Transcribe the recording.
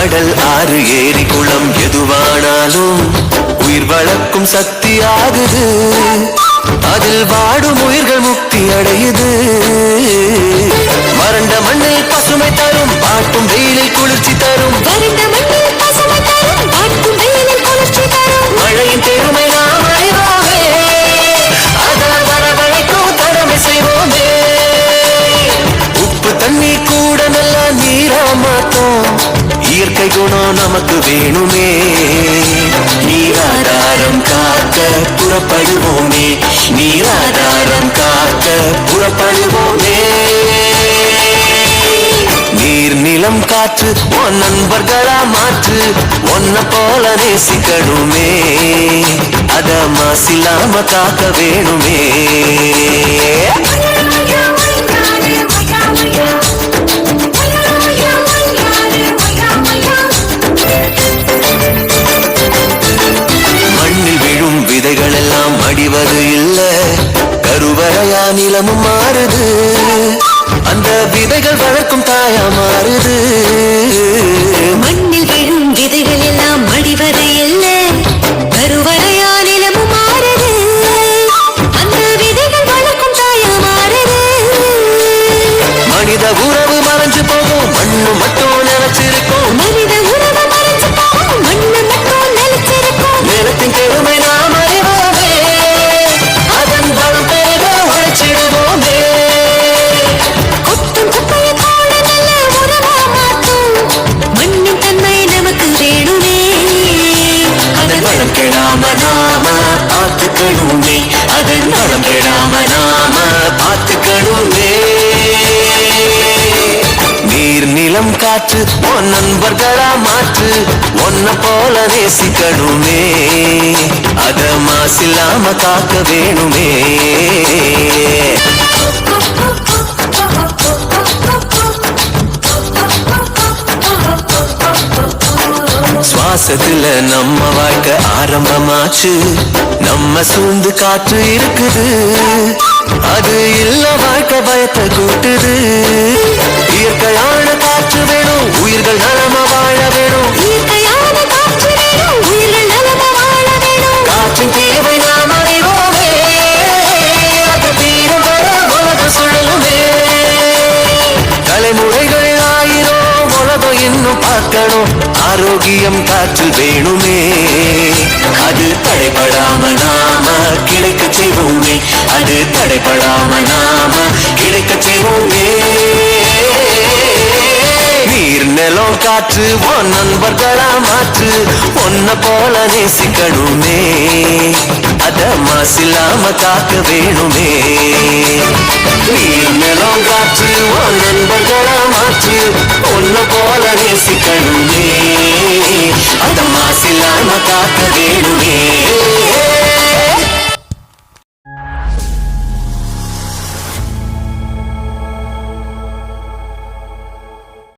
கடல் ஆறு ஏரி குளம் எதுவானாலும் உயிர் வளர்க்கும் சக்தி ஆகுது. அதில் வாடும் உயிர்கள் குணம் நமக்கு வேணுமே. நீராதாரம் காக்க புறப்படுவோமே. நீராதாரம் காக்க புறப்படுவோமே. நீர் நிலம் காற்று உன் நண்பர்களா மாற்று. ஒன்ன போல நேசிக்கணுமே. அத மாசில்லாம காக்க வேணுமே. மாறுது. அந்த விதைகள் வளர்க்கும் தாயா மாறுது. மண்ணில் விழும் விதைகள் எல்லாம் மடிவது இல்ல கருவறையா நிலமும் மாறுது. அந்த விதைகள் வளர்க்கும் தாயா மாறுது. மனித உறவு மறைஞ்சு போகும். மண்ணு மட்டும் நினைச்சிருக்கும் மனித நீர் காற்று உன் நண்பர்களா மாற்று ஒன்ன போல நேசிக்கணுமே. அத மாசில்லாம காக்க வேணுமே. சுவாசத்துல நம்ம வாழ்க்கை ஆரம்பமாச்சு. நம்ம சூழ்ந்து காற்று இருக்குது. அது இல்ல வாழ்க்கை பயத்தை கூட்டுது. இயற்கையான பார்க்கணும். ஆரோக்கியம் காற்று வேணுமே. அது தடைபடாம நாம கிடைக்க செய்வோமே. அது தடைபடாம நாம கிடைக்க செய்வோமே. நீர் நிலம் காற்று உன் நண்பர்களா மாற்று ஒன்ன போல நேசிக்கணுமே. அத மாசில்லாம காக்க வேணுமே. நீர் நிலம் காற்று உன் நண்பர்களா மாற்று போல நேசிக்கணுமே. அந்த மாசில்லாம காக்க வேணுமே.